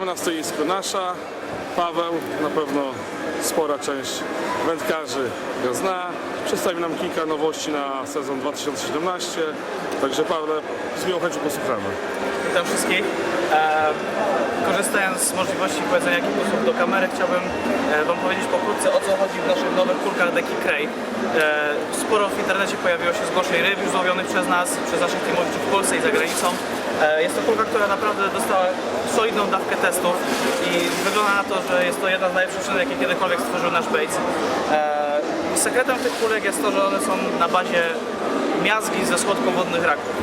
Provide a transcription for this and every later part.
Witamy na stoisku Nasza. Paweł, na pewno spora część wędkarzy go zna. Przedstawi nam kilka nowości na sezon 2017. Także Pawle, z miłą chęcią posłuchamy. Witam wszystkich. E, korzystając z możliwości powiedzenia kilku słów do kamery, chciałbym e, Wam powiedzieć pokrótce o co chodzi w naszych nowych kulkach Deki Cray. E, sporo w internecie pojawiło się zgłoszeń ryb już złowionych przez nas, przez naszych teamowiczów w Polsce i za granicą. Jest to kulka, która naprawdę dostała solidną dawkę testów i wygląda na to, że jest to jedna z najlepszych przynęt, jakie kiedykolwiek stworzył nasz Bates. Sekretem tych kulek jest to, że one są na bazie miazgi ze słodkowodnych raków.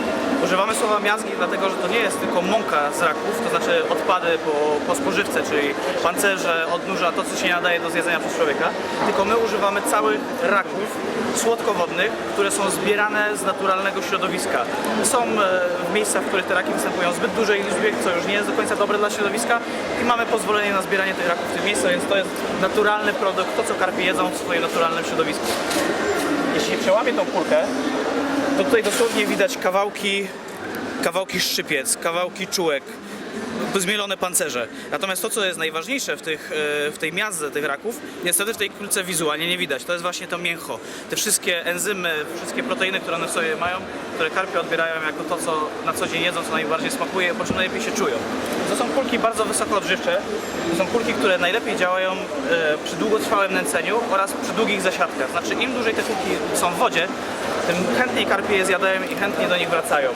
Używamy słowa miazgi dlatego, że to nie jest tylko mąka z raków, to znaczy odpady po, po spożywce, czyli pancerze, odnóża, to co się nadaje do zjedzenia przez człowieka, tylko my używamy całych raków słodkowodnych, które są zbierane z naturalnego środowiska. Są e, w miejscach, w których te raki występują w zbyt dużej liczbie, co już nie jest do końca dobre dla środowiska i mamy pozwolenie na zbieranie tych raków w tym miejscu, więc to jest naturalny produkt, to co karpie jedzą w swoim naturalnym środowisku. Jeśli przełamię tą kulkę, to tutaj dosłownie widać kawałki, kawałki szczypiec, kawałki czułek, zmielone pancerze. Natomiast to, co jest najważniejsze w, tych, e, w tej miazdze tych raków, niestety w tej kulce wizualnie nie widać. To jest właśnie to mięcho. Te wszystkie enzymy, wszystkie proteiny, które one w sobie mają, które karpie odbierają jako to, co na co dzień jedzą, co najbardziej smakuje, po czym najlepiej się czują. To są kulki bardzo wysoko odżywcze. To są kulki, które najlepiej działają e, przy długotrwałym nęceniu oraz przy długich zasiadkach. Znaczy im dłużej te kulki są w wodzie, tym chętniej karpie je zjadają i chętnie do nich wracają.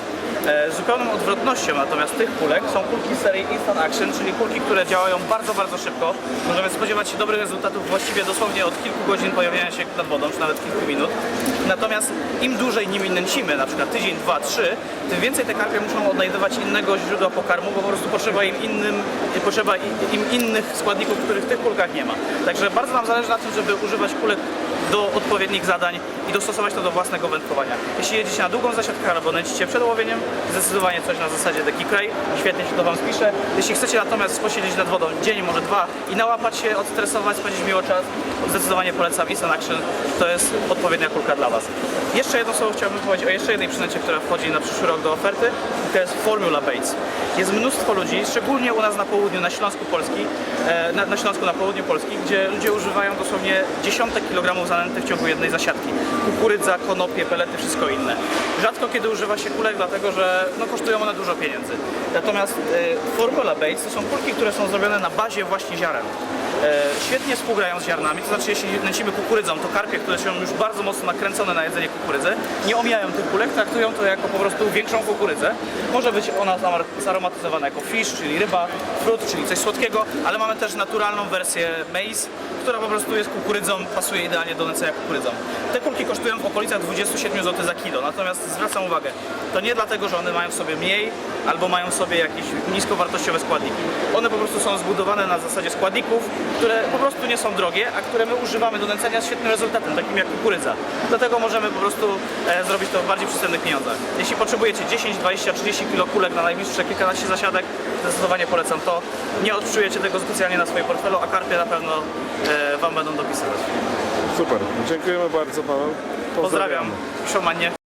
E, Zupełną odwrotnością natomiast tych kulek są kulki serii Instant Action, czyli kulki, które działają bardzo, bardzo szybko. Możemy spodziewać się dobrych rezultatów właściwie dosłownie od kilku godzin pojawiania się nad wodą, czy nawet kilku minut. Natomiast im dłużej nimi nęcimy, na przykład tydzień, dwa, trzy, tym więcej te karpie muszą odnajdywać innego źródła pokarmu, bo po prostu potrzeba im, innym, potrzeba im innych składników, których w tych kulkach nie ma. Także bardzo nam zależy na tym, żeby używać kulek do odpowiednich zadań i dostosować to do własnego wędkowania. Jeśli jedziecie na długą zasiadkę albo nęcicie przed łowieniem, zdecydowanie coś na zasadzie Cray, świetnie się to Wam spisze. Jeśli chcecie natomiast posiedzieć nad wodą dzień, może dwa i nałapać się, odstresować, spędzić miło czas, zdecydowanie polecam Instant Action, to jest odpowiednia kulka dla Was. Jeszcze jedno słowo chciałbym powiedzieć o jeszcze jednej przynęcie, która wchodzi na przyszły rok do oferty, to jest Formula Baits. Jest mnóstwo ludzi, szczególnie u nas na południu, na Śląsku Polski, e, na, na Śląsku na południu Polski, gdzie ludzie używają dosłownie dziesiątek kilogramów zanęty w ciągu jednej zasiadki. Kukurydza, konopie, pelety, wszystko inne. Rzadko kiedy używa się kulek, dlatego że no, kosztują one dużo pieniędzy. Natomiast e, Formula Baits to są kulki, które są zrobione na bazie właśnie ziaren. E, świetnie współgrają z ziarnami, to znaczy jeśli nęcimy kukurydzą, to karpie, które są już bardzo mocno nakręcone na jedzenie kukurydzy, nie omijają tych kulek, traktują to jako po prostu większą kukurydzę. Może być ona zaromatyzowana jako fish, czyli ryba, frut, czyli coś słodkiego, ale mamy też naturalną wersję maize, która po prostu jest kukurydzą, pasuje idealnie do nęcenia kukurydzą. Te kulki kosztują w okolicach 27 zł za kilo, natomiast zwracam uwagę, to nie dlatego, że one mają w sobie mniej albo mają w sobie jakieś niskowartościowe składniki. One po prostu są zbudowane na zasadzie składników, które po prostu nie są drogie, a które my używamy do nęcenia z świetnym rezultatem, takim jak kukurydza. Dlatego możemy po prostu e, zrobić to w bardziej przystępnych pieniądzach. Jeśli potrzebujecie 10, 20, 30 kilo kulek na najbliższe kilkanaście zasiadek, zdecydowanie polecam to. Nie odczujecie tego specjalnie na swoim portfelu, a karpie na pewno e, Wam będą dopisywać. Super. Dziękujemy bardzo Paweł. Pozdrawiam. Showmanie.